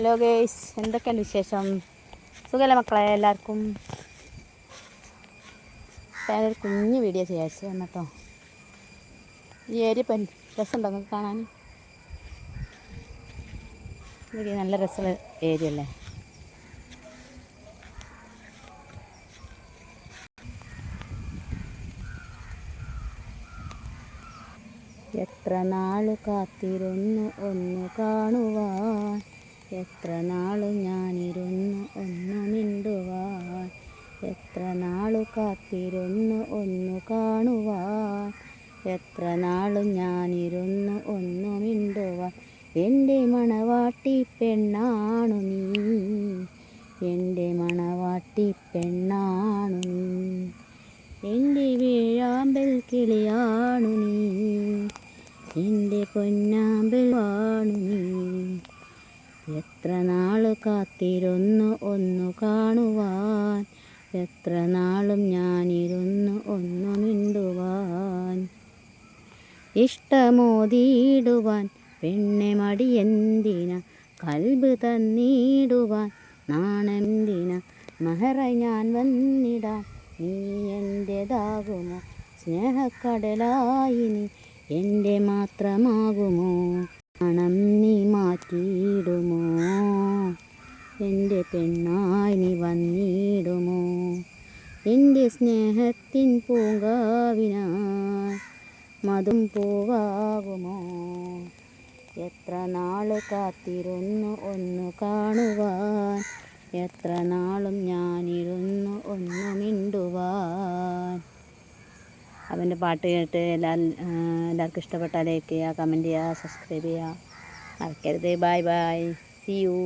Hello guys എന്തൊക്കെയാണ് വിശേഷം? സുഖമല്ലേ മക്കളെ? എല്ലാവർക്കും? ഞാനൊരു കുഞ്ഞു വീഡിയോ ചെയ്യാച്ചു വന്നിട്ടോ ഈ ഏരിയ പെൻ രസമുണ്ടോ നിങ്ങൾക്ക് കാണാൻ? നല്ല രസമുള്ള ഏരിയ അല്ലേ? എത്ര നാൾ കാത്തിരുന്നു ഒന്ന് കാണുവാൻ എത്ര നാളും ഞാനിരുന്നു ഒന്ന് മിണ്ടുവാൻ? എത്ര നാളു കാത്തിരുന്നു ഒന്ന് കാണുവാൻ? എത്ര നാളും ഞാനിരുന്നു ഒന്ന് മിണ്ടുവാൻ? എന്റെ മണവാട്ടി പെണ്ണാണു നീ. എന്റെ മണവാട്ടി പെണ്ണാണു നീ. എന്റെ വീഴാമ്പൽ കിളിയാണു നീ. എന്റെ പൊന്നാമ്പൽ ആണു നീ. എത്ര നാൾ കാത്തിരുന്നു ഒന്നു കാണുവാൻ? എത്ര നാളും ഞാനിരുന്നു ഒന്നു മിണ്ടുവാൻ? ഇഷ്ടമോതിയിടുവാൻ പെണ്ണെ മടിയെന്തിന? കൽബ് തന്നിടുവാൻ നാണെന്തിന? മഹറ ഞാൻ വന്നിടാൻ നീ എന്റെതാകുമോ സ്നേഹക്കടലായി നീ എന്റെ മാത്രമാകുമോ? മണം നീ മാറ്റിയിടുമോ എന്റെ പെണ്ണായി നീ വന്നിടുമോ? എന്റെ സ്നേഹത്തിൻ പൂങ്കാവിനായി മതും പൂവാകുമോ? എത്ര നാൾ കാത്തിരുന്നു ഒന്ന് കാണുവാൻ? എത്ര നാളും ഞാനിരുന്നു ഒന്ന് മിണ്ടുവാൻ? അവന്റെ പാട്ട് കേട്ട് എല്ലാ എല്ലാവർക്കും ഇഷ്ടപ്പെട്ടാൽ ലൈക്ക് ചെയ്യുക കമന്റ് ചെയ്യുക സബ്സ്ക്രൈബ് ചെയ്യുക. മറക്കരുത്. Bye bye. C U